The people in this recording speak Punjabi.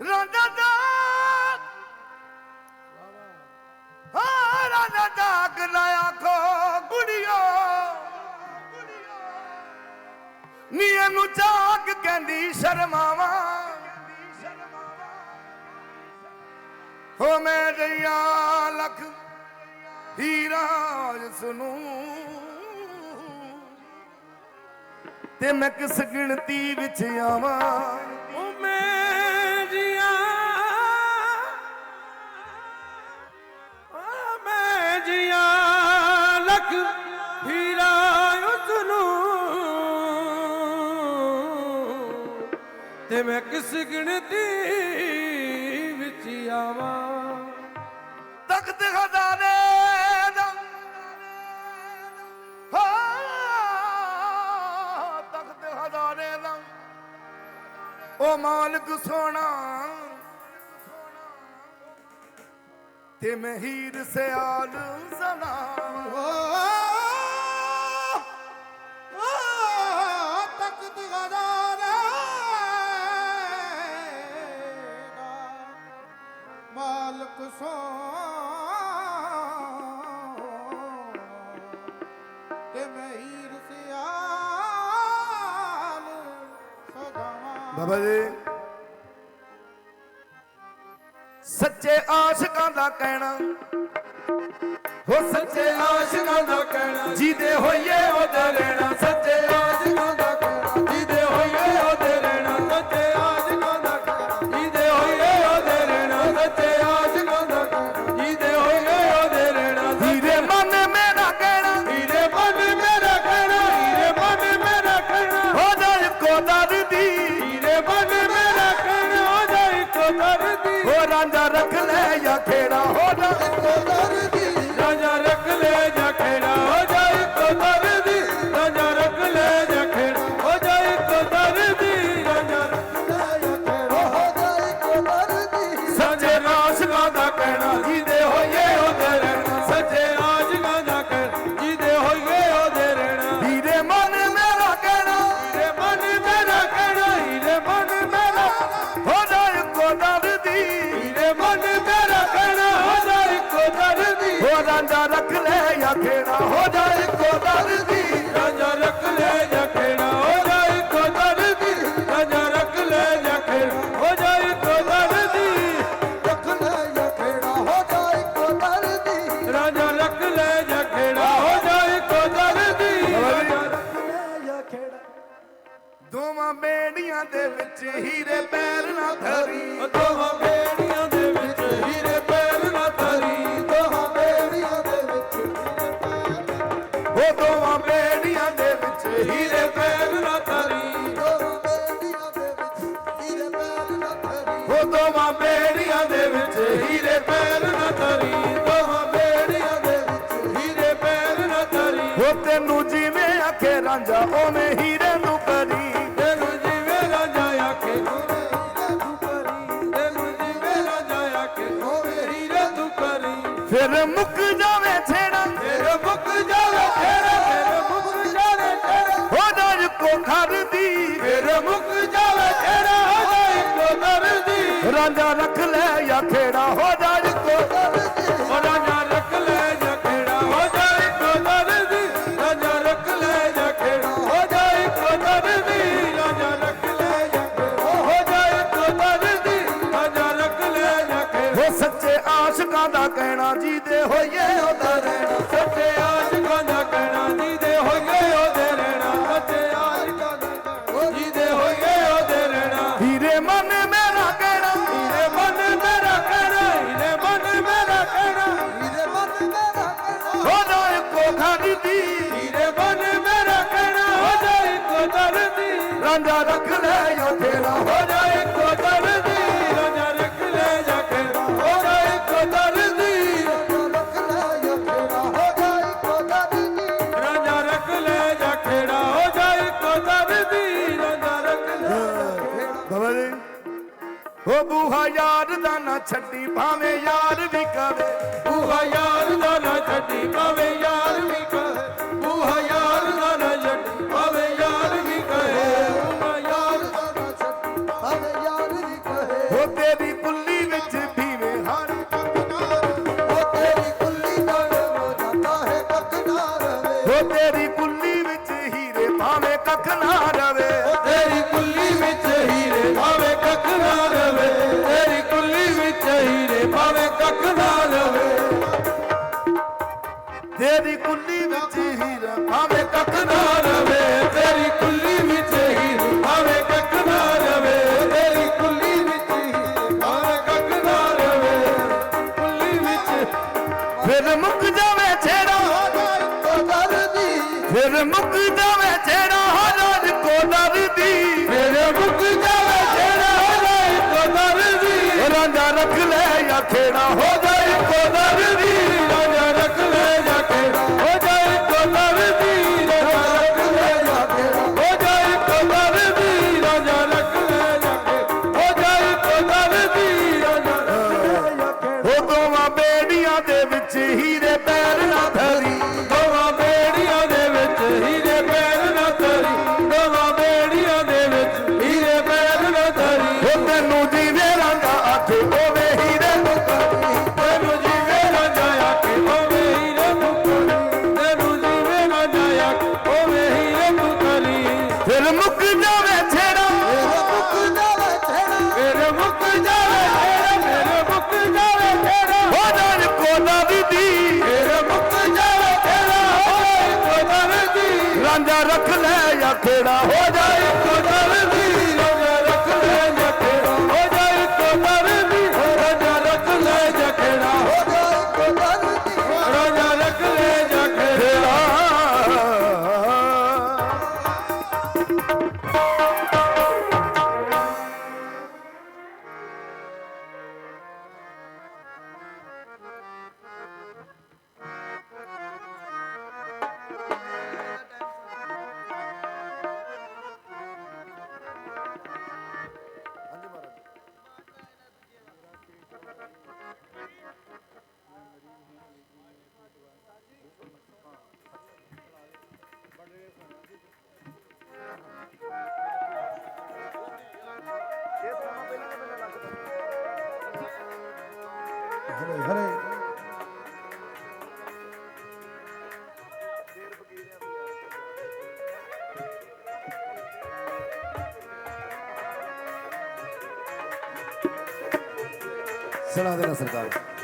ਰਾਂਦਾ ਦਾ ਹਾਂ ਰਾਂਦਾ ਦਾ ਅਗਲਾ ਆਖੋ ਗੁੜੀਓ। ਨੀ ਇਹਨੂੰ ਜਾਗ ਮੈਂ ਜਈਆ ਲਖ ਹੀਰਾ ਸੁਨੂ ਤੇ ਮੈਂ ਕਿਸ ਗਿਣਤੀ ਵਿੱਚ ਆਵਾਂ? ਤੇ ਮੈਂ ਕਿਸ ਗਿਣਤੀ ਵਿੱਚ ਆਵਾਂ, ਤਖਤ ਖਜ਼ਾਨੇ ਦਾ, ਹਾਂ, ਤਖਤ ਖਜ਼ਾਨੇ ਦਾ। ਉਹ ਮਾਲਕ ਸੋਣਾ ਤੇ ਮੈਂ ਹੀਰ ਸਿਆਲ ਜ਼ਨਾ ਤਖਤ ਬਾਬਾ ਜੀ। ਸੱਚੇ ਆਸ਼ਿਕਾਂ ਦਾ ਕਹਿਣਾ। ਹੋ ਸੱਚੇ ਆਸ਼ਿਕਾਂ ਦਾ ਕਹਿਣਾ। ਜਿਹਦੇ ਹੋਈਏ ਉਹਦੇ ਰਹਿਣਾ ਸੱਚੇ ਆਸ਼ਿਕਾਂ ਵਿੱਚ ਹੀਰੇ ਪੈਰ ਨਾ ਧਰੀ। ਦੋਹਾਂ ਬੇੜੀਆਂ ਦੇ ਵਿੱਚ ਹੀਰੇ ਪੈਰ ਨਾ ਧਰੀ। ਦੋਹਾਂ ਬੇੜੀਆਂ ਦੇ ਵਿੱਚ ਉਹ ਦੋਵਾਂ ਬੇੜੀਆਂ ਦੇ ਵਿੱਚ ਹੀਰੇ ਹੀਰੇ ਪੈਰ ਨਾ ਧਰੀ। ਦੋਹਾਂ ਬੇੜੀਆਂ ਦੇ ਵਿੱਚ ਹੀਰੇ ਪੈਰ ਨਾ ਧਰੀ। ਉਹ ਦੋਵਾਂ ਬੇੜੀਆਂ ਦੇ ਵਿੱਚ ਹੀਰੇ ਪੈਰ ਨਾ ਧਰੀ। ਦੋਹਾਂ ਬੇੜੀਆਂ ਦੇ ਵਿੱਚ ਹੀਰੇ ਪੈਰ ਨਾ ਧਰੀ। ਉਹ ਤੈਨੂੰ ਜਿਵੇਂ ਆਖੇ ਰਾਂਝਾ ਉਵੇਂ ਹੀਰੇ ਫਿਰ ਮੁੱਕ ਜਾਵੇ ਛੇੜਾ ਤੇਰੇ ਮੁੱਕ ਜਾਵੇ ਤੇਰੇ ਤੇਰੇ ਮੁੱਕ ਜਾਵੇ ਤੇਰੇ ਹੋ ਜਾ ਇੱਕੋ ਘਰ ਦੀ। ਤੇਰੇ ਮੁੱਕ ਜਾਵੇ ਤੇਰਾ ਹੋ ਜਾ ਇੱਕੋ ਦਰਦੀ ਰਾਂਝਾ ਰੱਖ ਲੈ ਜਾਂ ਖੇੜਾ ਹੋ ਦਾ ਕਹਿਣਾ ਜਿਹਦੇ ਹੋਈਏ ਉਹਦਾ ਰਹਿਣਾ। ਸੱਚੇ ਆਸ਼ਿਕਾਂ ਦਾ ਕਹਿਣਾ ਜਿਹਦੇ ਹੋਏ ਉਹਦੇ ਰਹਿਣਾ। ਸੱਚੇ ਆਸ਼ਿਕਾਂ ਦਾ ਕਹਿਣਾ ਜਿਹਦੇ ਹੋਏ ਉਹਦੇ ਰਹਿਣਾ। ਹੀਰੇ ਬੂਹਾ ਯਾਰ ਦਾ ਨਾ ਛੱਡੀ ਭਾਵੇਂ ਯਾਰ ਵੀ ਕਵੇ ਬੂਹਾ ਯਾਰ ਦਾ ਨਾ ਛੱਡੀ ਭਾਵੇਂ ਯਾਰ ਵੀ ਕਹੇ। ਬੂਹਾ ਯਾਰ ਦਾ ਨਾ ਛੱਡੀ ਭਾਵੇਂ ਯਾਰ ਵੀ ਕਹੇ। ਬੂਹਾ ਯਾਰ ਦਾ ਨਾ ਛੱਡੀ ਭਾਵੇਂ ਯਾਰ ਦੀ ਕਹੇ। ਹੋ ਤੇਰੀ ਕੁੱਲੀ ਵਿੱਚ ਹਰ ਤੇਰੀ ਕੁੱਲੀ ਨਾਲ ਹੋ ਜਾਂਦਾ ਹੈ ਕੱਖ ਨਾ ਰਵੇ। ਹੋ ਤੇਰੀ ਕੁੱਲੀ ਵਿੱਚ ਹੀਰੇ ਭਾਵੇਂ ਕੱਖ ਨਾ ਰਵੇ। ਰੱਖ ਨਾ ਤੇਰੀ ਕੁੱਲੀ ਵਿੱਚ ਹੀਰਾ ਰਵੇ। ਤੇਰੀ ਕੁੱਲੀ ਵਿੱਚ ਭਾਵੇਂ ਕੱਖ ਰਵੇ। ਤੇਰੀ ਕੁੱਲੀ ਵਿੱਚ ਫਿਰ ਮੁੱਕ ਜਾਵੇ ਛੇੜਾ। ਫਿਰ ਮੁੱਕ ਜਾਵੇ ਲੈ ਜਾਂ ਹੋ ਜਾਏ ਕੋ ਦਰਦੀ ਰਾਜਾ ਰੱਖ ਲੈ ਜਾ ਕੇ। ਹੋ ਜਾਏ ਇੱਕੋ ਦਰਦੀ ਰਾਜਾ ਰੱਖ ਲੈ ਜਾ ਕੇ। ਹੋ ਜਾਏ ਇੱਕੋ ਦਰਦੀ ਰਾਜਾ ਰੱਖ ਲੈ ਜਾ ਕੇ। ਹੋ ਜਾਏ ਇੱਕੋ ਦਰਦੀ ਰਾਜਾ ਰੱਖ ਲੈ ਜਾ ਕੇ। ਉਹ ਦੋਵਾਂ ਬੇੜੀਆਂ ਦੇ ਵਿੱਚ ਹੀਰੇ ਪੈਰ ਨਾ ਧਰੀ। ਜਾਂ ਖੇੜਾ ਹੋ ਜਾਏ? ਹਰੇ ਹਰੇ ਸੁਣਾ ਦੇਣਾ ਸਰਕਾਰ।